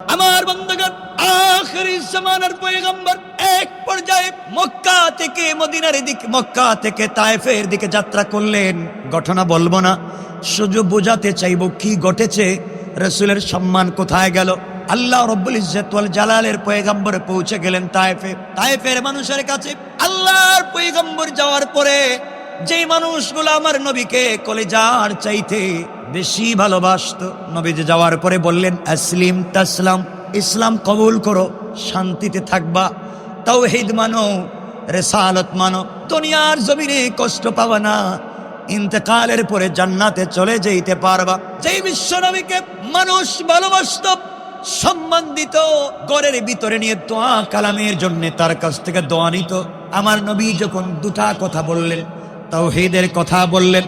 আমার বন্ধুগণ, আখরি জামানার পয়গম্বর এক পর্যায়ে মক্কা থেকে মদিনার দিকে, মক্কা থেকে তায়েফের দিকে যাত্রা করলেন। ঘটনা বলব না, শুধু বোঝাতে চাইব কি ঘটেছে, রসুলের সম্মান কোথায় গেল। আল্লাহ রব্বুল ইজ্জত ওয়াল জালালের পয়গম্বরে পৌঁছে গেলেন তায়েফে। তায়েফের মানুষের কাছে আল্লাহর পয়গম্বর যাওয়ার পরে যেই মানুষগুলো আমার নবীকে কলেজার চাইতে বেশি ভালোবাসতো, নবীজি যাওয়ার পরে বললেন, আসলিম তাসলাম, ইসলাম কবুল করো, শান্তিতে থাকবা, তাওহীদ মানো, রেসালত মানো, দুনিয়ার জমিনে কষ্ট পাবা না, ইন্তেকালের পরে জান্নাতে চলে যেতে পারবা। যেই বিশ্ব নবীকে মানুষ ভালোবাসত, সম্মান দিত গড়ের ভিতরে নিয়ে দোয়া কালামের জন্য তার কাছ থেকে দোয়া নিত। আমার নবী যখন দুটা কথা বললেন তাওহীদের কথা বললেন,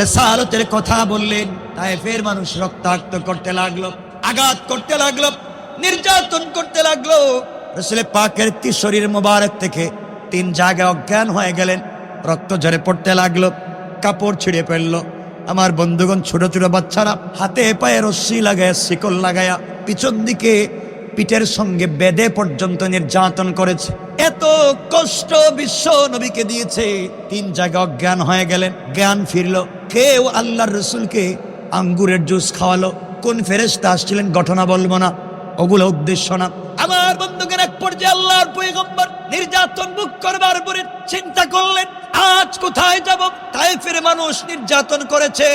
রেসালতের কথা বললেন তাইফের মানুষ রক্তাক্ত করতে লাগল, আঘাত করতে লাগল, নির্যাতন করতে লাগল। রসুলের পাকের তি শরীর মোবারক থেকে তিন জায়গায় অজ্ঞান হয়ে গেলেন, রক্ত ঝরে পড়তে লাগল, কাপড় ছিঁড়ে ফেলল। আমার বন্ধুগণ, ছোট ছোট বাচ্চারা, হাতে পায়ে রশ্মি লাগায়া, শিকল লাগায়া, পিছন দিকে পিঠের সঙ্গে বেদে পর্যন্ত নির্যাতন করেছে। এত কষ্ট বিশ্ব নবীকে দিয়েছে। তিন জায়গা অজ্ঞান হয়ে গেলেন, জ্ঞান ফিরল। কেউ আল্লাহর রসুলকে আঙ্গুরের জুস খাওয়ালো। কোন ফেরেস্তা আসছিলেন, ঘটনা বলব না, ওগুলো উদ্দেশ্য না। আমার বন্ধুকের এক পর্যায়ে আল্লাহর পয়গম্বর নির্যাতন মুখ করবার পরে চিন্তা করলেন, আজ কোথায় যাব? তাইফের মানুষ নির্যাতন করেছে।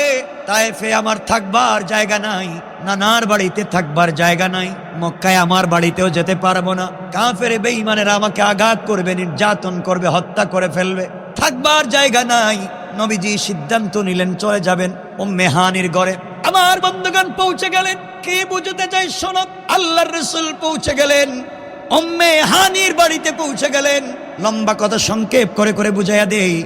তাইফে আমার থাকবার জায়গা নাই, নানার বাড়িতে থাকবার জায়গা নাই, মক্কায় আমার বাড়িতেও যেতে পারব না। কাফের বেঈমানেরা আমাকে আঘাত করবে, নির্যাতন করবে, হত্যা করে ফেলবে। থাকবার জায়গা নাই নবীজি সিদ্ধান্ত নিলেন, চলে যাবেন ও মেহানির ঘরে। আমার বন্ধুগণ পৌঁছে গেলেন। কে বুঝতে চাই শোনো? আল্লাহর রসুল পৌঁছে গেলেন। অম্মে হানির বাড়িতে পৌঁছে গেলেন। লম্বা কথা সংক্ষেপ করে করে বুঝাইয়া দেই।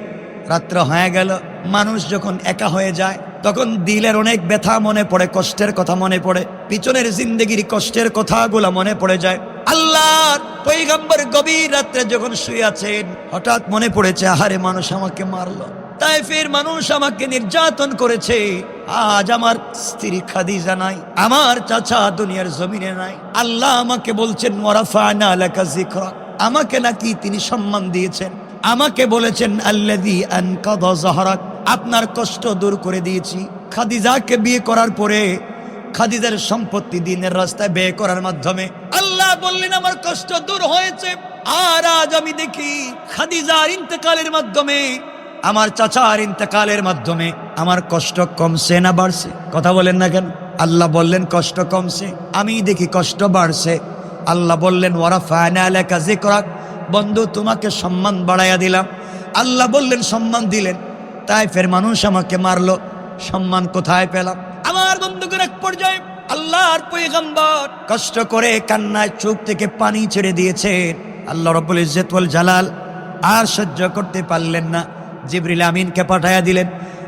রাত্র হয়ে গেল। মানুষ যখন একা হয়ে যায়, তখন দিলের অনেক ব্যথা মনে পড়ে, কষ্টের কথা মনে পড়ে। পিছনের জিন্দগির কষ্টের কথাগুলো মনে পড়ে যায়। আল্লাহর পৈগম্বর গভীর রাত্রে যখন শুয়ে আছেন, হঠাৎ মনে পড়েছে, আহারে মানুষ আমাকে মারলো। তাই ফের মানুষ আমাকে নির্যাতন করেছে। আজ আমার স্ত্রী খাদিজা নাই, আমার চাচা দুনিয়ার জমিনে নাই। আল্লাহ আমাকে বলছেন, ওয়ারাফানা আলাকা যিকরা। আমাকে নাকি তিনি সম্মান দিয়েছেন। আমাকে বলেছেন, আল্লাযী আনকাদা আপনার কষ্ট দূর করে দিয়েছি। খাদিজাকে বিয়ে করার পরে খাদিজার সম্পত্তি দিনের রাস্তায় ব্যয় করার মাধ্যমে আল্লাহ বললেন, আমার কষ্ট দূর হয়েছে। আর আজ আমি দেখি খাদিজার ইন্তেকালের মাধ্যমে আমার চাচার ইন্তেকালের মাধ্যমে আমার কষ্ট কমছে না বাড়ছে? কথা বলেন না কেন? আল্লাহ বললেন, কষ্ট কমছে। আমি দেখি কষ্ট বাড়ছে। আল্লাহ বললেন ওরা ফায়না এলাকা যে করাক বন্ধু, তোমাকে সম্মান বাড়াইয়া দিলাম। আল্লাহ বললেন, সম্মান দিলেন। তাই ফের মানুষ আমাকে মারলো। সম্মান কোথায় পেলাম? আমার বন্ধুকের এক পর্যায়ে আল্লাহর পয়গম্বর কষ্ট করে কান্নায় চোখ থেকে পানি ছেড়ে দিয়েছেন। আল্লাহ রব্বুল ইজ্জত জালাল আর সহ্য করতে পারলেন না। জিবরিল আমিনকে পাঠাইয়া দিলেন।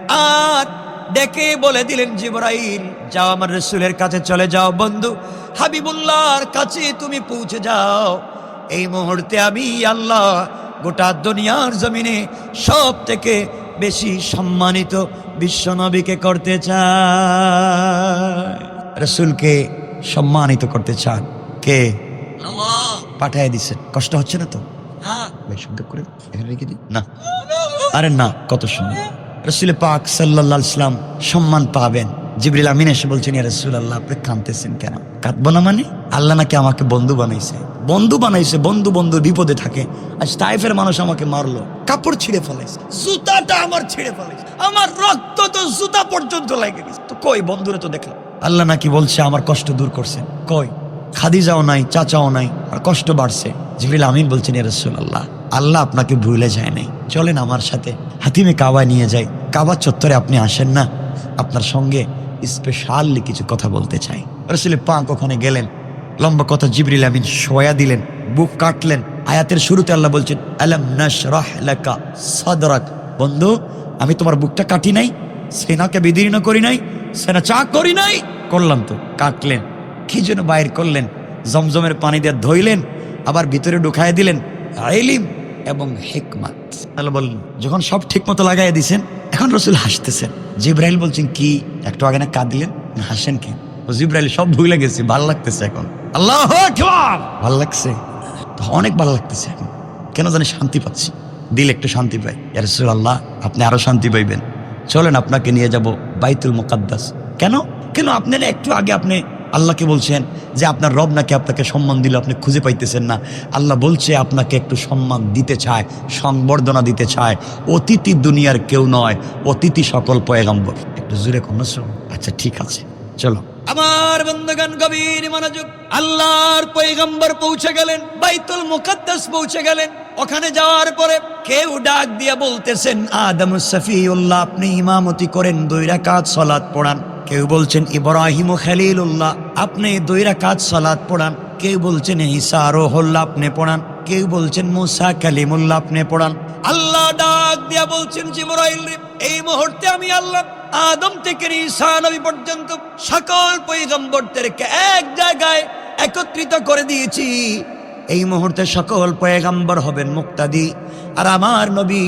আর ডেকে বলে দিলেন জিবরাইল যাও আমার রসুলের কাছে চলে যাও বন্ধু। হাবিবুল্লাহর কাছে তুমি পৌঁছে যাও। এই মুহূর্তে আমি আল্লাহ গোটা দুনিয়ার জমিনে সব থেকে বেশি সম্মানিত বিশ্বনবীকে করতে চায় রসুলকে সম্মানিত করতে চান। কে? পাঠায় দিচ্ছেন কষ্ট হচ্ছে না তো? সংক্ষেপ করে এখানে রেখে দিন না। আরে না, কত সুন্দর। রসুল পাক সাল্লাহ ইসলাম সম্মান পাবেন। জিবরিল আমিন এসে বলছেন রসুল আল্লাহ আপনি কাঁদতেছেন কেন? কাঁদবো না মানে? আল্লাহ নাকি আমাকে বন্ধু বানাইছে। বন্ধু বানাইছে, বন্ধু বন্ধু বিপদে থাকে। আজ টাইফের মানুষ আমাকে মারলো, কাপড় ছিঁড়ে ফেলাইছে, জুতাটা আমার ছিঁড়ে ফেলাইছে, আমার রক্ত তো জুতা পর্যন্ত লাগে গেছে। তো কই, বন্ধুরে তো দেখলাম। আল্লাহ নাকি বলছে, আমার কষ্ট দূর করছেন কই, খাদিজাও নাই, চাচাও নাই, আর কষ্ট বাড়ছে। জিবরিল আমিন বলছেন রসুল আল্লাহ আল্লাহ আপনাকে ভুলে যায় নাই। চলেন আমার সাথে। হাতিমে কাবা নিয়ে যাই। কাবা চত্বরে আপনি আসেন না। আপনার সঙ্গে স্পেশালি কিছু কথা বলতে চাই। রসুল পাক ওখানে গেলেন। লম্বা কথা জিবরিল আমিন সোয়া দিলেন। বুক কাটলেন। আয়াতের শুরুতে আল্লাহ বলছেন, আলাম নাশরাহ লাকা সাদরাক। বন্ধু, আমি তোমার বুকটা কাটি নাই, সেনাকে বিদীর্ণ করি নাই, সেনা চা করি নাই, করলাম তো, কাটলেন। কি জন্য বাইর করলেন। জমজমের পানি দিয়ে ধইলেন, আবার ভিতরে ঢুকায় দিলেন। আইলিম এবং হেকমাত। তাহলে বললেন, যখন সব ঠিক মতো লাগাই দিছেন, এখন রসুল হাসতেছেন। জিব্রাইল বলছেন, কি, একটু আগে না কাঁদলেন? হাসেন কি জিব্রাইল, সব ভুলে গেছে, ভালো লাগতেছে এখন। আল্লাহ ভালো লাগছে? অনেক ভালো লাগতেছে এখন। কেন জানি শান্তি পাচ্ছি। দিল একটু শান্তি পাই। ইয়ারসুল আল্লাহ আপনি আরও শান্তি পাইবেন। চলেন, আপনাকে নিয়ে যাব বাইতুল মুকাদ্দাস। কেন? কেন? আপনারা একটু আগে আপনি আল্লাহকে বলছেন যে আপনার রব নাকি আপনাকে সম্মান দিল, আপনি খুঁজে পাইতেছেন না। আল্লাহ বলছে, আপনাকে একটু সম্মান দিতে চায়, সংবর্ধনা দিতে চায়। অতিথি দুনিয়ার কেউ নয়, অতিথি সকল পয়গাম্বর। একটু জুড়ে কমন আচ্ছা ঠিক আছে, চলো। আমার বন্ধুগান গভীর মনোযোগ। আল্লাহর পয়গম্বর পৌঁছে গেলেন, বাইতুল মুকাদ্দাস পৌঁছে গেলেন। ওখানে যাওয়ার পরে কেউ ডাক দিয়ে বলতেছেন, আদম সফিউল্লাহ, আপনি ইমামতি করেন, দুই রাকাত সালাত পড়ান। কেউ বলছেন ইব্রাহিম খালিলুল্লাহ, আপনি দুই রাকাত সালাত পড়ান। কেউ বলছেন ঈসা রোহল্লাহ, আপনি পড়ান। কেউ বলছেন মুসা কালিমুল্লাহ, আপনি পড়ান। আল্লাহ ডাক দিয়া বলছেন জিবরাইল এই মুহূর্তে আমি আল্লাহ আদম থেকে ঈসা নবী পর্যন্ত সকল পয়গম্বরদেরকে এক জায়গায় একত্রিত করে দিয়েছি। এই মুহূর্তে সকল পয়গম্বর হবেন মুক্তাদি, আর আমার নবী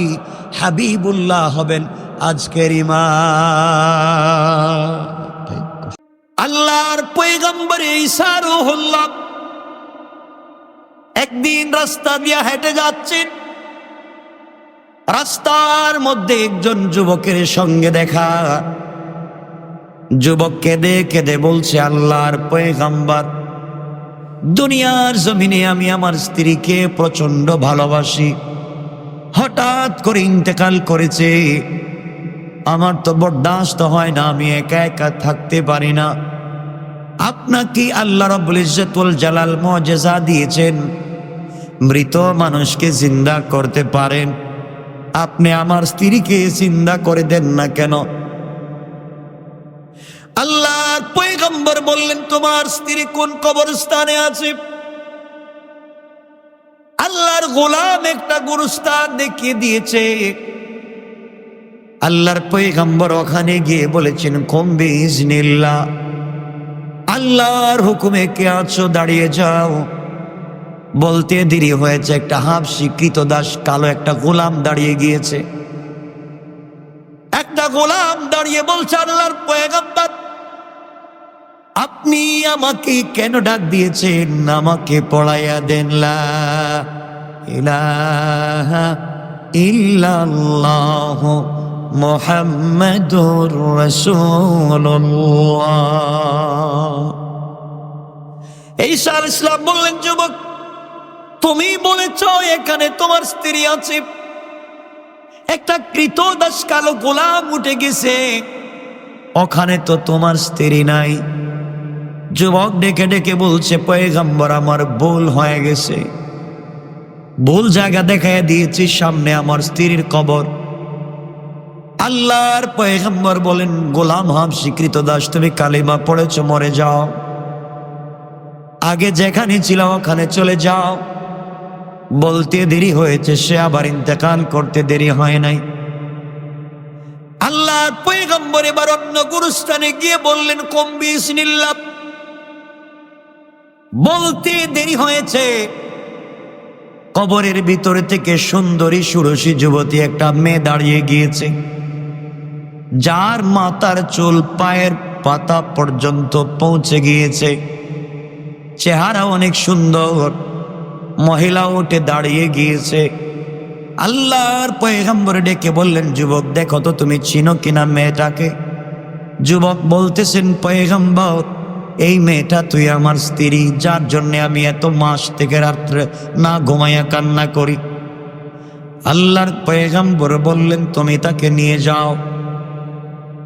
হাবিবুল্লাহ হবেন আজকের ইমাম। আল্লাহর পয়গম্বর ঈসা রুহুল্লাহ একদিন রাস্তা দিয়ে হেঁটে যাচ্ছেন। রাস্তার মধ্যে একজন যুবকের সঙ্গে দেখা। যুবক কেঁদে কেঁদে বলছে, আল্লাহর পয়গাম্বার, দুনিয়ার জমিনে আমি আমার স্ত্রীকে প্রচণ্ড ভালোবাসি। হঠাৎ করে ইন্তেকাল করেছে। আমার তো বরদাস্ত হয় না, আমি একা একা থাকতে পারি না। আপনাকে আল্লাহ রব্বুল ইজ্জতুল জালাল মজেজা দিয়েছেন। মৃত মানুষকে জিন্দা করতে পারেন। আপনি আমার স্ত্রীকে চিন্তা করে দেন না কেন? আল্লাহর পয়গম্বর বললেন, তোমার স্ত্রী কোন কবরস্থানে আছে? আল্লাহর গোলাম একটা গুরুস্থান দেখিয়ে দিয়েছে। আল্লাহর পয়গম্বর ওখানে গিয়ে বলেছেন কমবে ইজনিল্লাহ আল্লাহর হুকুমে কে আছো? দাঁড়িয়ে যাও। বলতে দেরি হয়েছে, একটা হাফ স্বীকৃত দাস কালো একটা গোলাম দাঁড়িয়ে গিয়েছে। একটা গোলাম দাঁড়িয়ে বলছে, আল্লাহর পয়গাম্বার, আপনি আমাকে কেন ডাক দিয়েছেন? আমাকে পড়াইয়া দেন ইলাহা ইল্লাল্লাহ। মুহাম্মাদুর রাসূলুল্লাহ। ঈসা আলাইহিস সালাম বললেন, যুবক, তুমি বলেছ এখানে তোমার স্ত্রী আছে। একটা কৃতদাস কালো গোলাম উঠে গেছে। ওখানে তো তোমার স্ত্রী নাই। যুবক ডেকে ডেকে বলছে, পয়গাম্বর, আমার ভুল হয়ে গেছে। ভুল জায়গা দেখায় দিয়েছি, সামনে আমার স্ত্রীর কবর। আল্লাহর পয়গাম্বর বলেন, গোলাম হাম স্বীকৃত দাস, তুমি কালিমা পড়েছ, মরে যাও। আগে যেখানে ছিল ওখানে চলে যাও। বলতে দেরি হয়েছে, সে আবার ইন্তেকাল করতে দেরি হয় নাই। আল্লাহর পয়গম্বর এবার অন্য গুরুস্থানে গিয়ে বললেন কম্বি ইসনিল্লাহ বলতে দেরি হয়েছে। কবরের ভিতরে থেকে সুন্দরী সুরসী যুবতী একটা মেয়ে দাঁড়িয়ে গিয়েছে। যার মাথার চুল পায়ের পাতা পর্যন্ত পৌঁছে গিয়েছে। চেহারা অনেক সুন্দর। মহিলা উঠে দাঁড়িয়ে গিয়েছে। আল্লাহর পয়গম্বর ডেকে বললেন, যুবক, দেখো তো তুমি চিনো কিনা মেয়েটাকে? যুবক বলতেছেন, পয়গম্বর, এই মেয়েটা তুই আমার স্ত্রী, যার জন্য আমি এত মাস থেকে রাত্রে না ঘুমাইয়া কান্না করি। আল্লাহর পয়গম্বর বললেন, তুমি তাকে নিয়ে যাও।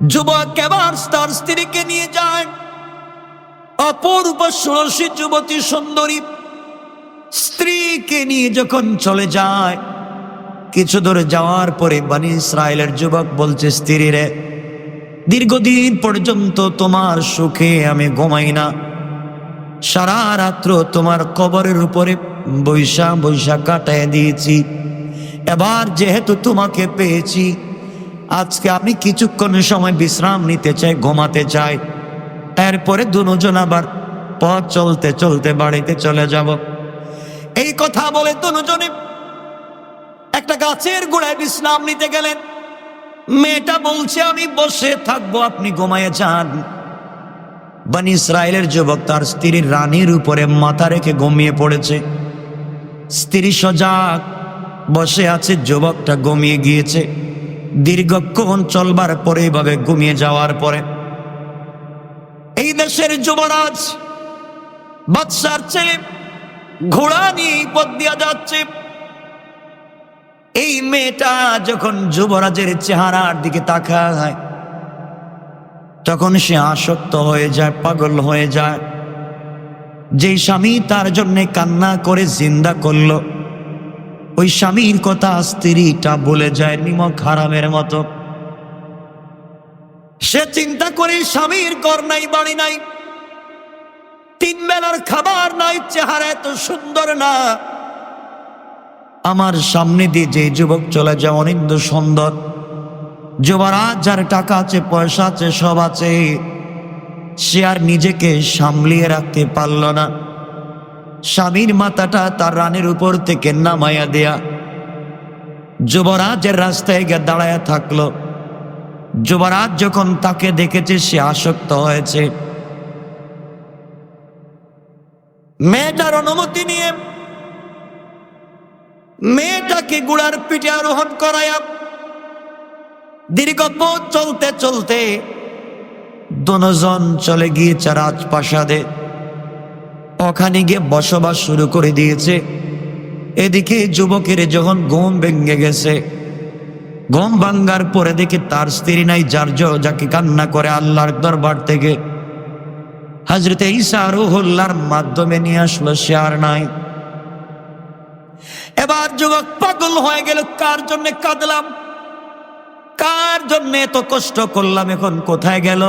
যুবক এবার তার স্ত্রীকে নিয়ে যায়। অপূর্ব ষোড়শী যুবতী সুন্দরী স্ত্রীকে নিয়ে যখন চলে যায়, কিছু দূরে যাওয়ার পরে বানি ইসরায়েলের যুবক বলছে, স্ত্রী রে, দীর্ঘদিন পর্যন্ত তোমার সুখে আমি ঘুমাই না। সারা রাত্র তোমার কবরের উপরে বৈশা বৈশা কাটায় দিয়েছি। এবার যেহেতু তোমাকে পেয়েছি আজকে আমি কিছুক্ষণ সময় বিশ্রাম নিতে চাই, ঘুমাতে চাই। এরপরে দুজন আবার পথ চলতে চলতে বাড়িতে চলে যাব। এই কথা বলে দুজনে একটা গাছের গোড়ায় বিশ্রাম নিতে গেলেন। মেয়েটা বলছে, আমি বসে থাকব, আপনি ঘুমায় যান। বানি ইসরায়েলের যুবক তার স্ত্রীর রানীর উপরে মাথা রেখে ঘুমিয়ে পড়েছে। স্ত্রী সজাগ বসে আছে, যুবকটা ঘুমিয়ে গিয়েছে। দীর্ঘক্ষণ চলবার পরে এইভাবে ঘুমিয়ে যাওয়ার পরে, এই দেশের যুবরাজ, বাদশার ছেলে ঘোড়া নিয়ে পথ দিয়া যাচ্ছে। এই মেয়েটা যখন যুবরাজের চেহারার দিকে তাকায়, তখন সে আসক্ত হয়ে যায়, পাগল হয়ে যায়। যে স্বামী তার জন্য কান্না করে জিন্দা করল ওই স্বামীর কথা স্ত্রীটা বলে যায়, নিমক হারামের মতো। সে চিন্তা করে স্বামীর ঘর নাই, বাড়ি নাই। তিন বেলার খাবার নাই, চেহারা এত সুন্দর না। আমার সামনে দিয়ে যে যুবক চলে যায়, অনিন্দ সুন্দর। যুবরাজ যার টাকা আছে, পয়সা আছে, সব আছে। সে আর নিজেকে সামলিয়ে রাখতে পারল না। স্বামীর মাথাটা তার রানের উপর থেকে নামাইয়া দেয়া। যুবরাজের রাস্তায় গিয়ে দাঁড়ায় থাকল। যুবরাজ যখন তাকে দেখেছে, সে আসক্ত হয়েছে। মেয়েটার অনুমতি নিয়ে মেয়েটাকে গুড়ার পিঠে আরোহণ করায়া দীর্ঘ পথ চলতে চলতে দনজন চলে গিয়েছে রাজপ্রাসাদে। ওখানে গিয়ে বসবাস শুরু করে দিয়েছে। এদিকে যুবকের যখন ঘুম ভেঙে গেছে, ঘুম ভাঙ্গার পরে দেখে তার স্ত্রী নাই, যার যাকে কান্না করে আল্লাহর দরবার থেকে। হাজরতে ঈসা রুহুল্লার মাধ্যমে নিয়ে আসলো, সে আর নাই। এবার যুবক পাগল হয়ে গেল, কার জন্য কাঁদলাম? কার জন্য এত কষ্ট করলাম, এখন কোথায় গেল?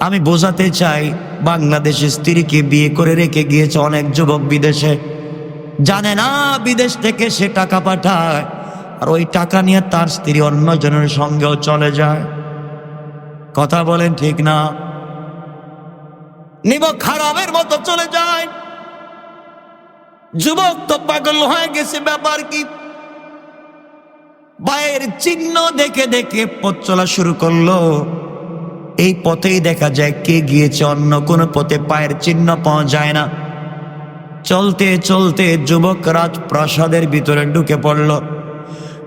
আমি বোঝাতে চাই, বাংলাদেশে স্ত্রীকে বিয়ে করে রেখে গিয়েছে অনেক যুবক বিদেশে। জানে না বিদেশ থেকে সে টাকা পাঠায়, আর ওই টাকা নিয়ে তার স্ত্রী অন্যজনের সঙ্গেও চলে যায়। কথা বলেন ঠিক না? নিব খারাপের মতো চলে যায়। যুবক তো পাগল হয়ে গেছে, ব্যাপার কি? পায়ের চিহ্ন দেখে দেখে পথ চলা শুরু করল। এই পথেই দেখা যায় কে গিয়েছে, অন্য কোনো পথে পায়ের চিহ্ন পাওয়া যায় না। চলতে চলতে যুবক রাজপ্রাসাদের ভিতরে ঢুকে পড়ল।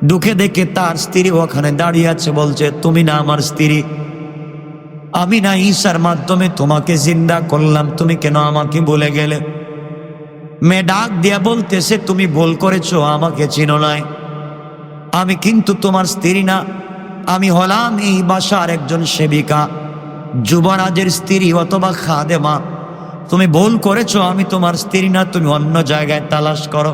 ঢুকে দেখে তার স্ত্রী ওখানে দাঁড়িয়ে আছে, বলছে, তুমি না আমার স্ত্রী। আমি না ঈশার মাধ্যমে তোমাকে জিন্দা করলাম, তুমি কেন আমাকে বলে গেলে? মেয়ে ডাক দিয়া বলতেছে, তুমি ভুল করেছ, আমাকে চিনো নাই। আমি কিন্তু তোমার স্ত্রী না। আমি হলাম এই বাসার একজন সেবিকা। যুবরাজের স্ত্রী অথবা খাদেমা, তুমি ভুল করেছ, আমি তোমার স্ত্রী না, তুমি অন্য জায়গায় তালাশ করো।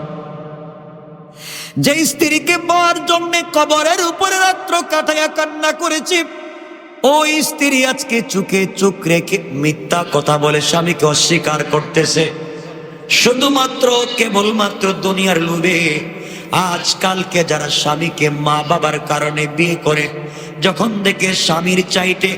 যে স্ত্রীকে পাওয়ার জন্য কবরের উপরে রাত্র কাটাইয়া কান্না করেছি, ওই স্ত্রী আজকে চুকে চুক রেখে মিথ্যা কথা বলে স্বামীকে অস্বীকার করতেছে। শুধুমাত্র কেবলমাত্র দুনিয়ার লোভে আজকালকে যারা স্বামীকে মা বাবার কারণে বিয়ে করে, যখন দেখে স্বামীর চাইতে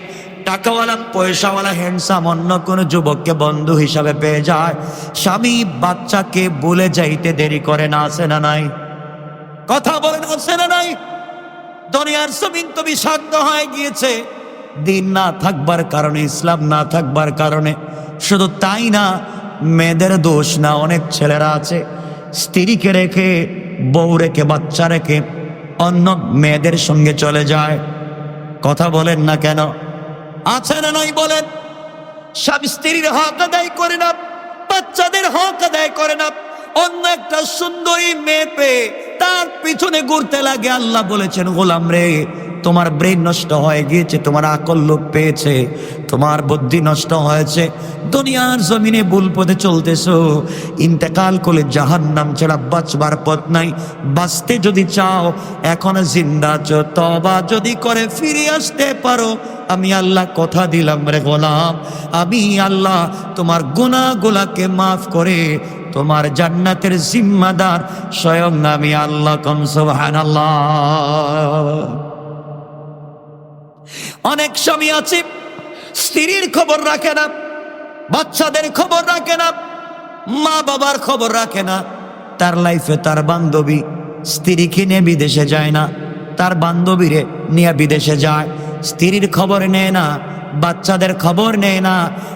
টাকাওয়ালা, পয়সাওয়ালা হ্যান্ডসাম অন্য কোনো যুবককে বন্ধু হিসাবে পেয়ে যায়। স্বামী বাচ্চাকে বলে যাইতে দেরি করে না আসে না নাই? কথা বলেন, আছে না নাই? দুনিয়ার জমিন তো বিষাক্ত হয়ে গিয়েছে। দিন না থাকবার কারণে, ইসলাম না থাকবার কারণে, শুধু তাই না, মেয়েদের দোষ না, অনেক ছেলেরা আছে। স্ত্রীকে রেখে, বউ রেখে, বাচ্চা রেখে অন্য মেয়েদের সঙ্গে চলে যায়। কথা বলেন না কেন? আছে না নাই বলেন? সব স্ত্রীর হক আদায় করে না বাচ্চাদের হক আদায় করে না অন্য একটা সুন্দরী মেয়ে পেয়ে তার পিছনে ঘুরতে লাগে, আল্লাহ বলেছেন, গোলাম রে, তোমার ব্রেন নষ্ট হয়ে গিয়েছে, তোমার আকল পেয়েছে, তোমার বুদ্ধি নষ্ট হয়েছে, দুনিয়ার জমিনে ভুল পথে চলতেছো, ইন্তেকাল করলে জাহান নাম ছাড়া বাঁচবার পথ নাই। বাঁচতে যদি চাও, এখন জিন্দা তবা যদি করে ফিরে আসতে পারো আমি আল্লাহ কথা দিলাম রে গোলাম। আমি আল্লাহ তোমার গুনাহগুলাকে মাফ করে তোমার জান্নাতের জিম্মাদার স্বয়ং আমি আল্লাহ কম, সুবহানাল্লাহ। অনেক স্বামী আছে, স্ত্রীর খবর রাখে না, বাচ্চাদের খবর রাখে না, মা বাবার খবর রাখে না। তার লাইফে তার বান্ধবী স্ত্রীকে নিয়ে বিদেশে যায় না, তার বান্ধবীরে নিয়ে বিদেশে যায়। স্ত্রীর খবর নেয় না, বাচ্চাদের খবর নেয় না।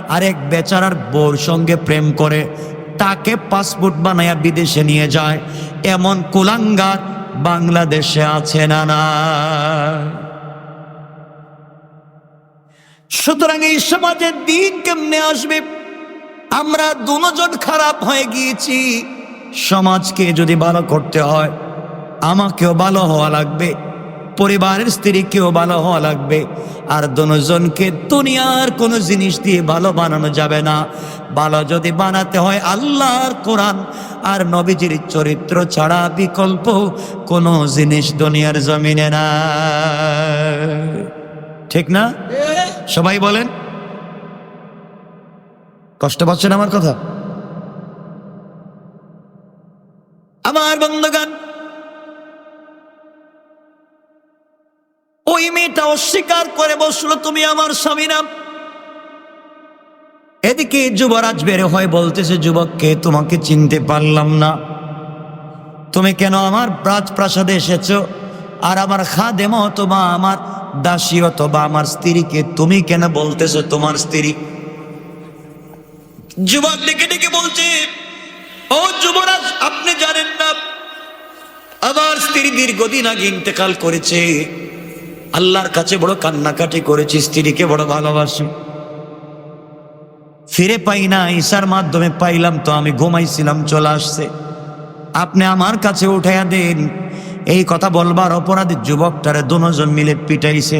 আরেক বেচারার বউর সঙ্গে প্রেম করে তাকে পাসপোর্ট বানায়া বিদেশে নিয়ে যায়। এমন কুলাঙ্গার বাংলাদেশে আছে না না। সুতরাং এই সমাজে দিন কেমনে আসবে? আমরা দুজন খারাপ হয়ে গিয়েছি। সমাজকে যদি ভালো করতে হয়, আমাকেও ভালো হওয়া লাগবে। পরিবারের স্ত্রীকেও ভালো হওয়া লাগবে। আর দুজনকে দুনিয়ার কোনো জিনিস দিয়ে ভালো বানানো যাবে না। ভালো যদি বানাতে হয় আল্লাহর কোরআন। আর নবীজির চরিত্র ছাড়া বিকল্প কোনো জিনিস দুনিয়ার জমিনে না ঠিক না? সবাই বলেন। কষ্ট পাচ্ছেন আমার কথা? আমার বন্ধগান ওই মেয়েটা অস্বীকার করে বসল, তুমি আমার স্বামী নাম এদিকে যুবরাজ বের হয়, বলতেছে, যুবককে, তোমাকে চিনতে পারলাম না। তুমি কেন আমার রাজপ্রাসাদে এসেছ? আর আমার খাদেম অথবা আমার দাসী অথবা আমার স্ত্রীকে তুমি কেন বলতেছো তোমার স্ত্রী? যুবক ডেকে ডেকে বলছে, ও যুবরাজ, আপনি জানেন না, আমার স্ত্রী দীর্ঘদিন আগে ইন্তেকাল করেছে। আল্লাহর কাছে বড় কান্নাকাটি করেছি, স্ত্রীকে বড় ভালোবাসি। ফিরে পাই না, ঈশার মাধ্যমে পাইলাম তো আমি ঘুমাইছিলাম, চলে আসছে। আপনি আমার কাছে উঠাইয়া দেন। এই কথা বলবার অপরাধী যুবকটারে দুজন মিলে পিটাইছে।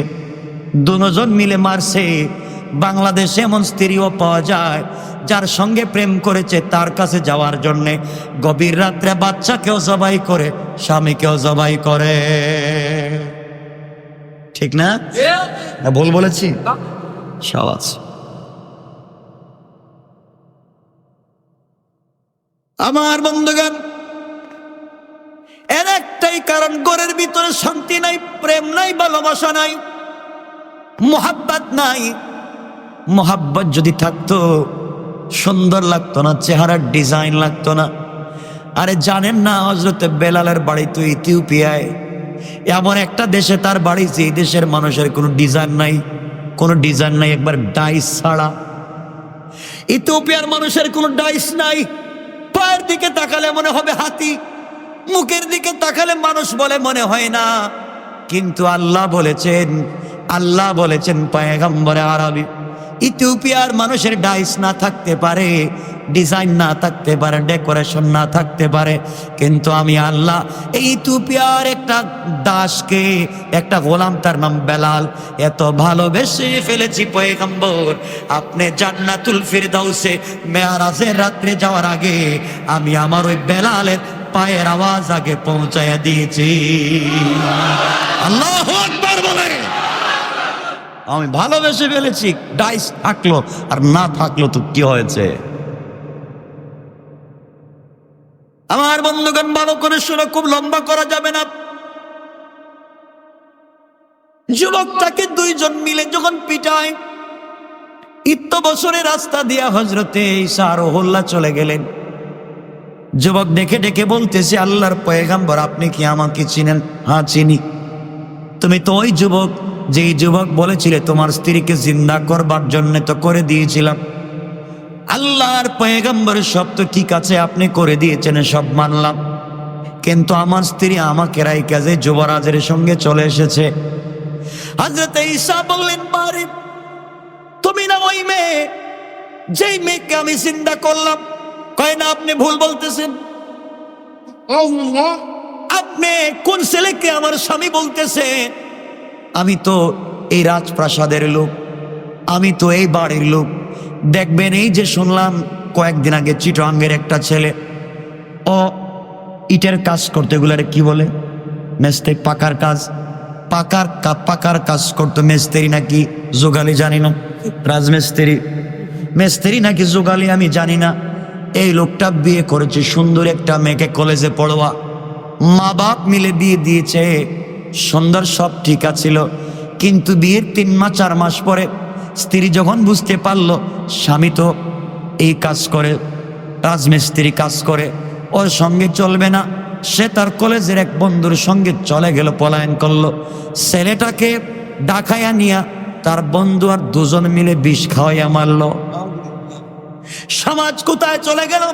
দুজন মিলে মারছে। বাংলাদেশে এমন স্ত্রীও পাওয়া যায়, যার সঙ্গে প্রেম করেছে তার কাছে যাওয়ার জন্যে। গভীর রাত্রে বাচ্চাকেও জবাই করে, স্বামীকেও জবাই করে। ঠিক না? না, ভুল বলেছি? সাবাস আমার বন্ধুগান এর একটাই কারণ, ঘরের ভিতরে শান্তি নাই, প্রেম নাই, ভালোবাসা নাই, মোহাব্বত নাই। মোহাব্বত যদি থাকতো, সুন্দর লাগতো না, চেহারার ডিজাইন লাগতো না। আরে জানেন না হজরতে বেলালের বাড়ি তো ইথিওপিয়ায়। এমন একটা দেশে তার বাড়ি যে দেশের মানুষের কোনো ডিজাইন নাই, কোনো ডিজাইন নাই, একবার ডাইস ছাড়া। ইথিওপিয়ার মানুষের কোনো ডাইস নাই। পায়ের দিকে তাকালে মনে হবে হাতি, মুখের দিকে তাকালে মানুষ বলে মনে হয় না। কিন্তু আল্লাহ বলেছেন আল্লাহ বলেছেন, পায়গাম্বরে আরবি, ইথিওপিয়ার মানুষের ডাইস না থাকতে পারে ডিজাইন না থাকতে পারে, ডেকোরেশন না থাকতে পারে, কিন্তু আমি আল্লাহ এই ইথিওপিয়ার একটা দাসকে, একটা গোলাম তার নাম বেলাল, এত ভালোবেসে ফেলেছি পয়গম্বর। আপনি জান্নাতুল ফিরদাউসে মেয়ারাজের রাত্রে যাওয়ার আগে আমি আমার ওই বেলালের পায়ের আওয়াজ আগে পৌঁছায় দিয়েছি। আল্লাহ আমি ভালোবেসে ফেলেছি, ডাইস থাকল, আর না থাকল তো কি হয়েছে? আমার বন্ধুগণ ভালো করে শুনে, খুব লম্বা করা যাবে না। যুবকটাকে দুইজন মিলে যখন পিটায় ইত্য বছরে রাস্তা দিয়া হজরতে ঈসা রোহল্লা চলে গেলেন। যুবক ডেকে ডেকে বলতেছে, আল্লাহর পয়গাম্বর, আপনি কি আমাকে চিনেন? হ্যাঁ চিনি। তুমি তো ওই যুবক, যেই যুবক বলেছিলে, তোমার স্ত্রীকে জিন্দা করবার জন্য তো করে দিয়েছিলাম। আল্লাহর পয়গম্বর সব তো ঠিক আছে আপনি করে দিয়েছেন সব মানলাম। কিন্তু আমার স্ত্রী আমাকে রাই কাজে যুবরাজের সঙ্গে চলে এসেছে। হাজরত ঈসা বললেন, বারে, তুমি না ওই মেয়ে, যেই মেয়েকে আমি চিন্তা করলাম। কয় না, আপনি ভুল বলতেছেন। আপনি কোন ছেলেকে আমার স্বামী বলতেছে? আমি তো এই রাজপ্রাসাদের লোক, আমি তো এই বাড়ির লোক। দেখবেন এই যে শুনলাম, কয়েকদিন আগে চিটরাঙ্গের একটা ছেলে, ও ইটের কাজ করতে, এগুলার কি বলে? মেস্তে পাকার কাজ। পাকার পাকার কাজ করতো, মেস্তেরি নাকি যোগালি, জানি না। রাজমিস্ত্রি। মেস্তেরি নাকি যোগালি, আমি জানি না। এই লোকটা বিয়ে করেছে, সুন্দর একটা মেয়েকে কলেজে পড়োয়া। মা বাপ মিলে বিয়ে দিয়েছে। সুন্দর সব ঠিক আছিল। কিন্তু বিয়ের তিন মাস চার মাস পরে স্ত্রী যখন বুঝতে পারল, স্বামী তো এই কাজ করে, রাজমিস্ত্রি কাজ করে, ওর সঙ্গে চলবে না, সে তার কলেজের এক বন্ধুর সঙ্গে চলে গেল, পলায়ন করল। ছেলেটাকে ডাকাইয়া নিয়া তার বন্ধু আর দুজন মিলে বিষ খাওয়াইয়া মারল। সমাজ কোথায় চলে গেল?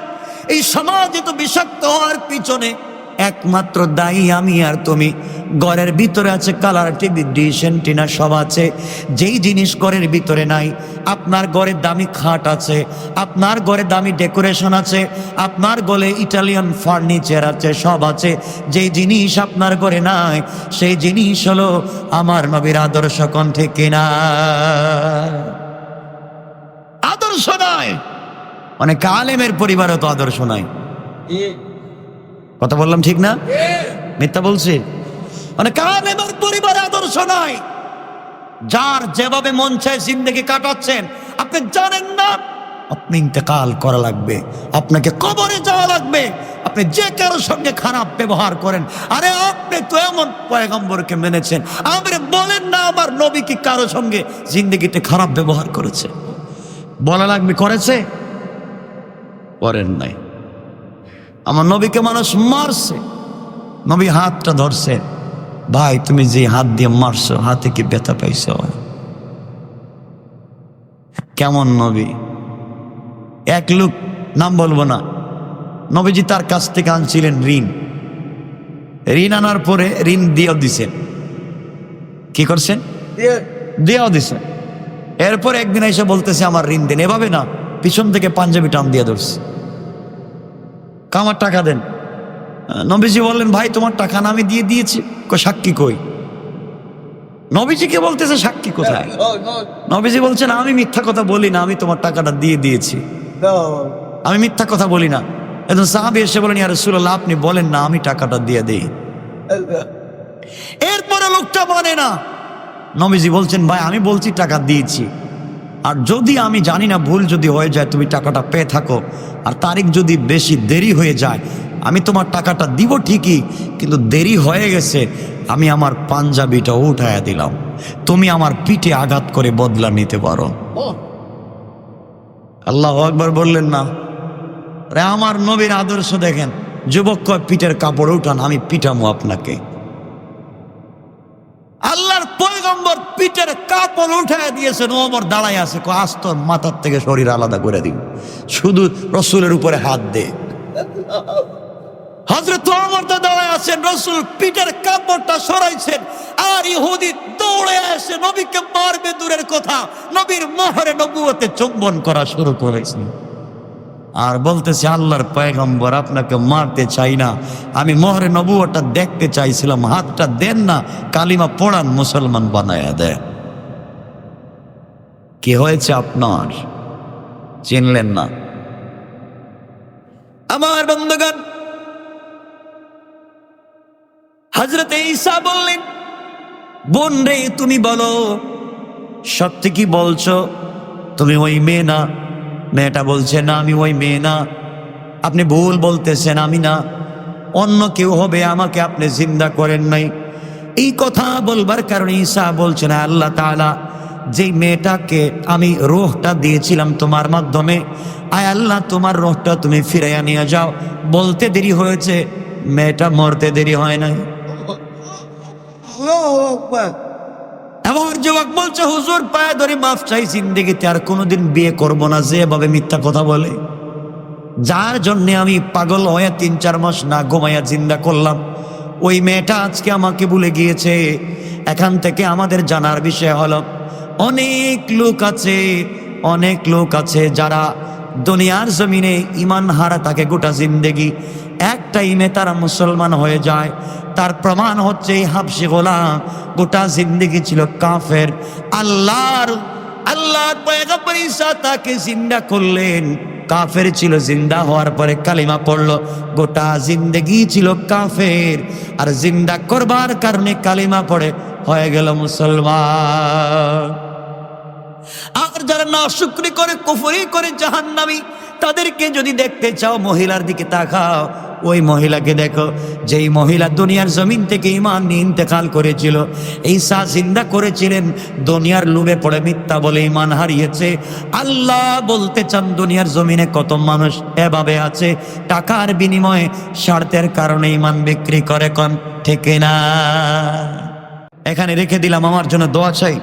এই সমাজ এত বিষাক্ত হওয়ার পিছনে একমাত্র দায়ী আমি আর তুমি। ঘরের ভিতরে আছে কালার টিভি ডিশ এন্টিনা সব আছে। যেই জিনিস ঘরের ভিতরে নাই, আপনার ঘরে দামি খাট আছে, আপনার ঘরে দামি ডেকোরেশন আছে, আপনার গলে ইটালিয়ান ফার্নিচার আছে, সব আছে। যেই জিনিস আপনার ঘরে নাই, সেই জিনিস হলো আমার নবীর আদর্শ কণ্ঠে কেনা। আদর্শ নয় অনেক আলেমের পরিবারও তো আদর্শ নাই। কথা বললাম ঠিক না? মিথ্যা বলছি? অনেক আলেমের পরিবার আদর্শ নাই যার যেভাবে মন চায় জিন্দগি কাটাচ্ছেন, আপনি জানেন না? আপনি ইন্তেকাল করা লাগবে। আপনাকে কবরে যাওয়া লাগবে। আপনি যে কারোর সঙ্গে খারাপ ব্যবহার করেন, আরে আপনি তো এমন পয়গম্বরকে মেনেছেন। আপনি বলেন না আমার নবী কি কারোর সঙ্গে জিন্দগিতে খারাপ ব্যবহার করেছে? বলা লাগবে করেছে? করেন নাই। আমার নবীকে মানুষ মারছে। নবী হাতটা ধরছে। ভাই তুমি যে হাত দিয়ে মারছো হাতে কি ব্যথা পাইছ? কেমন নবী? এক লোক নাম বলব না। নবীজি তার কাছ থেকে আনছিলেন ঋণ। ঋণ আনার পরে ঋণ দিয়েও দিছেন। কি করছেন? দিয়েও দিছেন। এরপর একদিন এসে বলতেছে আমার ঋণ দেন। এভাবে না পিছন থেকে পাঞ্জাবি টান দিয়ে ধরছে। কামার টাকা দেন। নবীজি বললেন ভাই তোমার টাকা না আমি দিয়ে দিয়েছি। কই সাক্ষী কই? নবীজিকে বলতেছে সাক্ষী কোথায়? নবীজি বলছেন আমি মিথ্যা কথা বলি না আমি তোমার টাকাটা দিয়ে দিয়েছি। আমি মিথ্যা কথা বলি না। একজন সাহাবি এসে বলেন ইয়া রাসূলুল্লাহ আপনি বলেন না আমি টাকাটা দিয়ে দেই। এরপরে লোকটা মানে না। নবীজি বলছেন ভাই আমি বলছি টাকা দিয়েছি। আর যদি আমি জানি না ভুল যদি হয়ে যায়, তুমি টাকাটা পেয়ে থাকো। আর তারিখ যদি বেশি দেরি হয়ে যায়, আমি তোমার টাকাটা দিব ঠিকই, কিন্তু দেরি হয়ে গেছে, আমি আমার পাঞ্জাবিটা উঠায়া দিলাম। তুমি আমার পিঠে আঘাত করে বদলা নিতে পারো। আল্লাহ একবার বললেন, না। রে আমার নবীর আদর্শ দেখেন, যুবক কয়, পিঠের কাপড় উঠান, আমি পিঠামো আপনাকে। আল্লাহর পয়গম্বর পিঠের কাপড় উঠায় দিয়েছেন। ওমর দাঁড়ায় আছে কো আজ তোর মাথার থেকে শরীর আলাদা করে দিন শুধু রসুলের উপরে হাত দে। হজরত ওমর তো দাঁড়ায় আছেন, রসুল কাপড়টা সরাইছেন, আর ইহুদি দৌড়ে এসে নবীকে মারবে দূরের কথা, নবীর মোহরে নবুয়তে চুম্বন করা শুরু করেছেন আর বলতেছে, আল্লাহর পয়গম্বর, আপনাকে মারতে চাই না। আমি মোহরে নবুয়টা দেখতে চাইছিলাম, হাতটা দেন না, কালিমা পড়ান, মুসলমান বানায়া দেয় কি হয়েছে আপনার? চিনলেন না। আমার বন্ধুগণ হজরত ঈসা বললেন, বোন রে, তুমি বলো, সত্যি কি বলছো? তুমি ওই মেয়ে না? মেয়েটা বলছে, না, আমি ওই মেয়ে না। আপনি ভুল বলতেছেন, আমি না। অন্য কেউ হবে, আমাকে আপনি জিন্দা করেন নাই। এই কথা বলবার কারণে ঈসা বলছেন, আল্লাহ তাআলা যেই মেয়েটাকে আমি রোহটা দিয়েছিলাম তোমার মাধ্যমে, আয় আল্লাহ, তোমার রোহটা তুমি ফিরাইয়া নিয়ে যাও। বলতে দেরি হয়েছে, মেয়েটা মরতে দেরি হয় নাই। এবার যুবক বলছে, হুজুর, পায়ে ধরে মাফ চাই, জিন্দিগিতে আর কোনোদিন বিয়ে করব না, যে এভাবে মিথ্যা কথা বলে। যার জন্য আমি পাগল হয়ে তিন চার মাস না ঘুমাইয়া জিন্দা করলাম। ওই মেয়েটা আজকে আমাকে ভুলে গিয়েছে, এখান থেকে আমাদের জানার বিষয় হলো, অনেক লোক আছে, অনেক লোক আছে যারা দুনিয়ার জমিনে ইমান হারা থাকে গোটা জিন্দেগি। একটা টাইমে তারা মুসলমান হয়ে যায়। তার প্রমাণ হচ্ছে এই হাফসি গোলাম। গোটা জিন্দেগি ছিল কাফের। আল্লাহর আল্লাহর ঈসা তাকে জিন্দা করলেন। কাফের ছিল জিন্দা হওয়ার পরে কালিমা পড়ল, গোটা জিন্দগি ছিল কাফের। আর জিন্দা করবার কারণে কালিমা পড়ে, হয়ে গেল মুসলমান। আর যারা না শুক্রি করে, কুফরি করে জাহান্নামি, তাদেরকে যদি দেখতে চাও, মহিলার দিকে তাকাও ওই মহিলাকে দেখো, যেই মহিলা দুনিয়ার জমিন থেকে ইমান নিয়ে ইন্তেকাল করেছিল। এই সা জিন্দা করেছিলেন, দুনিয়ার লোভে পড়ে মিথ্যা বলে ইমান হারিয়েছে। আল্লাহ বলতে চান, দুনিয়ার জমিনে কত মানুষ এভাবে আছে, টাকার বিনিময়ে স্বার্থের কারণে ইমান বিক্রি করে কন, ঠিক না এখানে রেখে দিলাম, আমার জন্য দোয়া চাই।